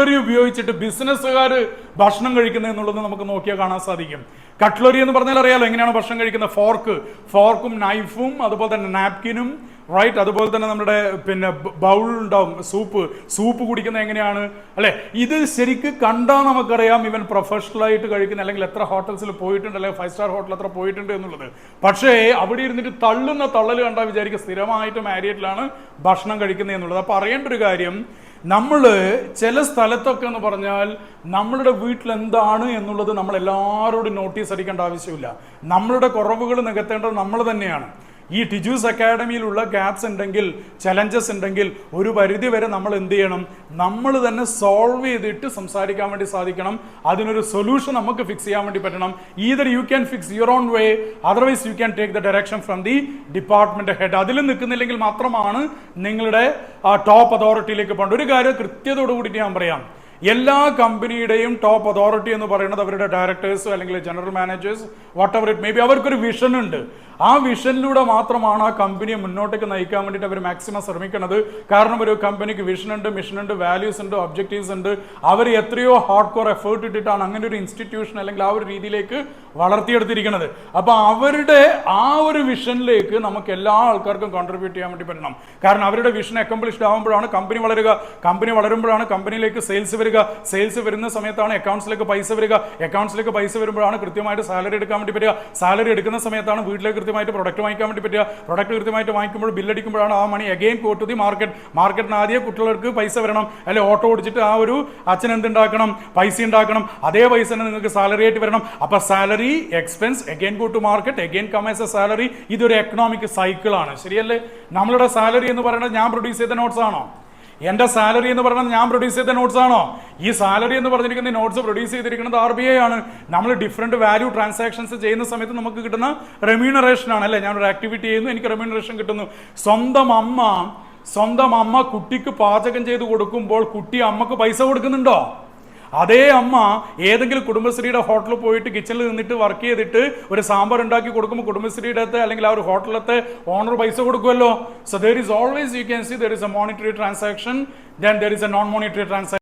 Cutlery ഉപയോഗിച്ചിട്ട് ബിസിനസ്സുകാർ ഭക്ഷണം കഴിക്കുന്നത് എന്നുള്ളത് നമുക്ക് നോക്കിയാൽ കാണാൻ സാധിക്കും. കട്ട്ലറി എന്ന് പറഞ്ഞാൽ അറിയാലോ എങ്ങനെയാണ് ഭക്ഷണം കഴിക്കുന്നത്? ഫോർക്ക്. ഫോർക്കും നൈഫും അതുപോലെ തന്നെ നാപ്കിനും റൈറ്റ് അതുപോലെ തന്നെ നമ്മുടെ പിന്നെ ബൗൾ ഉണ്ടാവും സൂപ്പ്. സൂപ്പ് കുടിക്കുന്നത് എങ്ങനെയാണ്? അല്ലെ? ഇത് ശരിക്ക് കണ്ടാൽ നമുക്കറിയാം ഇവൻ പ്രൊഫഷണൽ ആയിട്ട് കഴിക്കുന്ന അല്ലെങ്കിൽ എത്ര ഹോട്ടൽസിൽ പോയിട്ടുണ്ട് അല്ലെങ്കിൽ ഫൈവ് സ്റ്റാർ ഹോട്ടൽ എത്ര പോയിട്ടുണ്ട് എന്നുള്ളത്. പക്ഷേ അവിടെ ഇരുന്നിട്ട് തള്ളുന്ന തള്ളൽ കണ്ടാൽ വിചാരിക്കുക സ്ഥിരമായിട്ട് മാരിയറ്റിലാണ് ഭക്ഷണം കഴിക്കുന്നത് എന്നുള്ളത്. അപ്പോൾ അറിയേണ്ട ഒരു കാര്യം നമ്മൾ ചില സ്ഥലത്തൊക്കെ എന്ന് പറഞ്ഞാൽ നമ്മളുടെ വീട്ടിൽ എന്താണ് എന്നുള്ളത് നമ്മൾ എല്ലാവരോടും നോട്ടീസ് അടിക്കേണ്ട ആവശ്യമില്ല. നമ്മളുടെ കുറവുകൾ നികത്തേണ്ടത് നമ്മൾ തന്നെയാണ്. ഈ ടിജൂസ് അക്കാഡമിയിലുള്ള ഗ്യാപ്സ് ഉണ്ടെങ്കിൽ ചലഞ്ചസ് ഉണ്ടെങ്കിൽ ഒരു പരിധി വരെ നമ്മൾ എന്ത് ചെയ്യണം? നമ്മൾ തന്നെ സോൾവ് ചെയ്തിട്ട് സംസാരിക്കാൻ വേണ്ടി സാധിക്കണം. അതിനൊരു സൊല്യൂഷൻ നമുക്ക് ഫിക്സ് ചെയ്യാൻ വേണ്ടി പറ്റണം. Either you can fix your own way otherwise you can take the direction from the department head അതിൽ നിൽക്കുന്നില്ലെങ്കിൽ മാത്രമാണ് നിങ്ങളുടെ ടോപ്പ് അതോറിറ്റിയിലേക്ക് പോകേണ്ട ഒരു കാര്യം കൃത്യതയോട് ഞാൻ പറയാം. എല്ലാ കമ്പനിയുടെയും ടോപ്പ് അതോറിറ്റി എന്ന് പറയുന്നത് അവരുടെ ഡയറക്ടേഴ്സ് അല്ലെങ്കിൽ general managers whatever it may be അവർക്കൊരു വിഷൻ ഉണ്ട്. ആ വിഷനിലൂടെ മാത്രമാണ് ആ കമ്പനിയെ മുന്നോട്ടേക്ക് നയിക്കാൻ വേണ്ടിയിട്ട് അവർ മാക്സിമം ശ്രമിക്കുന്നത്. കാരണം ഒരു കമ്പനിക്ക് മിഷൻ ഉണ്ട് വാല്യൂസ് ഉണ്ട് ഒബ്ജക്റ്റീവ്സ് ഉണ്ട് അവർ എത്രയോ ഹാർഡ് കോർ എഫേർട്ട് ഇട്ടിട്ടാണ് അങ്ങനെ ഒരു ഇൻസ്റ്റിറ്റ്യൂഷൻ അല്ലെങ്കിൽ ആ ഒരു രീതിയിലേക്ക് വളർത്തിയെടുത്തിരിക്കുന്നത്. അപ്പോൾ അവരുടെ ആ ഒരു വിഷനിലേക്ക് നമുക്ക് എല്ലാ ആൾക്കാർക്കും കോൺട്രിബ്യൂട്ട് ചെയ്യാൻ വേണ്ടി പറ്റണം. കാരണം അവരുടെ വിഷൻ അക്കംപ്ലിഷ്ഡ് ആകുമ്പോഴാണ് കമ്പനി വളരുക. കമ്പനി വളരുമ്പോഴാണ് കമ്പനിയിലേക്ക് സെയിൽസ് വരിക. സെയിൽസ് വരുന്ന സമയത്താണ് അക്കൗണ്ട്സിലേക്ക് പൈസ വരിക. അക്കൗണ്ട്സിലേക്ക് പൈസ വരുമ്പോഴാണ് കൃത്യമായിട്ട് സാലറി എടുക്കാൻ വേണ്ടി പറ്റുക സാലറി എടുക്കുന്ന സമയത്താണ് വീട്ടിലേക്ക് കൃത്യമായിട്ട് പ്രൊഡക്റ്റ് വാങ്ങിക്കാൻ വേണ്ടി പറ്റുക. പ്രൊഡക്റ്റ് കൃത്യമായിട്ട് വാങ്ങിക്കുമ്പോൾ ബില്ലടിക്കുമ്പോഴാണ് ആ money again go to the market മാർക്കറ്റിന് ആദ്യം കുട്ടികൾക്ക് പൈസ വരണം. അല്ലെ ഓട്ടോ ഓടിച്ചിട്ട് ആ ഒരു അച്ഛൻ എന്തുണ്ടാക്കണം? പൈസ ഉണ്ടാക്കണം. അതേ പൈസ തന്നെ നിങ്ങൾക്ക് സാലറി ആയിട്ട് വരണം. അപ്പൊ salary expense again go to market again come as a salary ഇതൊരു എക്കണോമിക് സൈക്കിളാണ് ശരിയല്ലേ? നമ്മളുടെ സാലറി എന്ന് പറയുന്നത് ഞാൻ പ്രൊഡ്യൂസ് ചെയ്ത നോട്ട്സ് ആണോ? എന്റെ സാലറി എന്ന് പറയുന്നത് ഞാൻ പ്രൊഡ്യൂസ് ചെയ്ത നോട്ട്സ് ആണോ? ഈ സാലറി എന്ന് പറഞ്ഞിരിക്കുന്ന നോട്ട്സ് പ്രൊഡ്യൂസ് ചെയ്തിരിക്കുന്നത് ആർ ബി ഐ ആണ്. നമ്മൾ ഡിഫറെന്റ് വാല്യൂ ട്രാൻസാക്ഷൻസ് ചെയ്യുന്ന സമയത്ത് നമുക്ക് കിട്ടുന്ന റെമ്യൂണറേഷൻ ആണ്. അല്ലേ? ഞാൻ ഒരു ആക്ടിവിറ്റി ചെയ്യുന്നു എനിക്ക് റെമ്യൂണറേഷൻ കിട്ടുന്നു. സ്വന്തം അമ്മ സ്വന്തം അമ്മ കുട്ടിക്ക് പാചകം ചെയ്ത് കൊടുക്കുമ്പോൾ കുട്ടി അമ്മയ്ക്ക് പൈസ കൊടുക്കുന്നുണ്ടോ? അതേ അമ്മ ഏതെങ്കിലും കുടുംബശ്രീയുടെ ഹോട്ടലിൽ പോയിട്ട് കിച്ചണിൽ നിന്നിട്ട് വർക്ക് ചെയ്തിട്ട് ഒരു സാമ്പാർ ഉണ്ടാക്കി കൊടുക്കുമ്പോൾ കുടുംബശ്രീയുടെ അല്ലെങ്കിൽ ആ ഒരു ഹോട്ടലത്തെ ഓണർ പൈസ കൊടുക്കുമല്ലോ. So there is always you can see there is a monetary transaction then there is a non monetary transaction